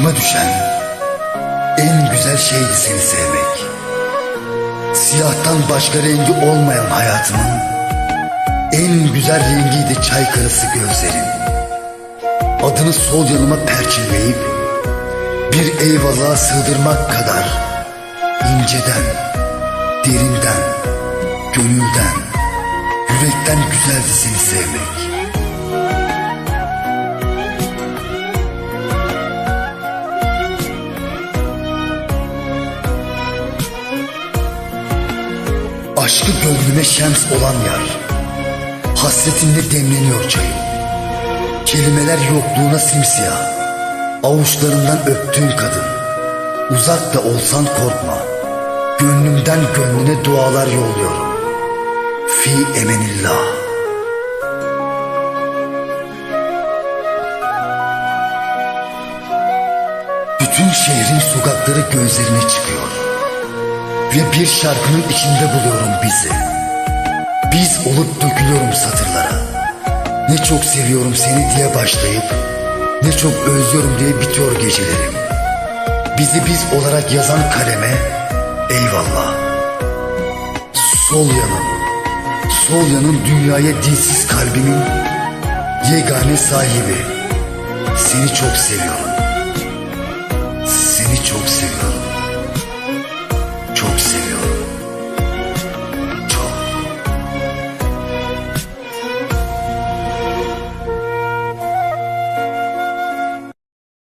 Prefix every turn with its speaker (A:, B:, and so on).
A: düşen en güzel şeydi seni sevmek. Siyahtan başka rengi olmayan hayatımın en güzel rengiydi çay karısı gözlerin. Adını sol yanıma perçinleyip bir eyvalığa sığdırmak kadar inceden, derinden, gönülden, yürekten güzeldi seni sevmek. Aşkı gönlüme şems olan yar. Hasretinle demleniyor çayım. Kelimeler yokluğuna simsiyah. Avuçlarından öptüğün kadın. Uzak da olsan korkma. Gönlümden gönlüne dualar yolluyorum. Fi emenillah. Bütün şehrin sokakları gözlerine çıkıyor. Ve bir şarkının içinde buluyorum bizi. Biz olup dökülüyorum satırlara. Ne çok seviyorum seni diye başlayıp ne çok özlüyorum diye bitiyor gecelerim. Bizi biz olarak yazan kaleme eyvallah. Sol yanım, sol yanım dünyaya dilsiz kalbimin yegane sahibi. Seni çok seviyorum.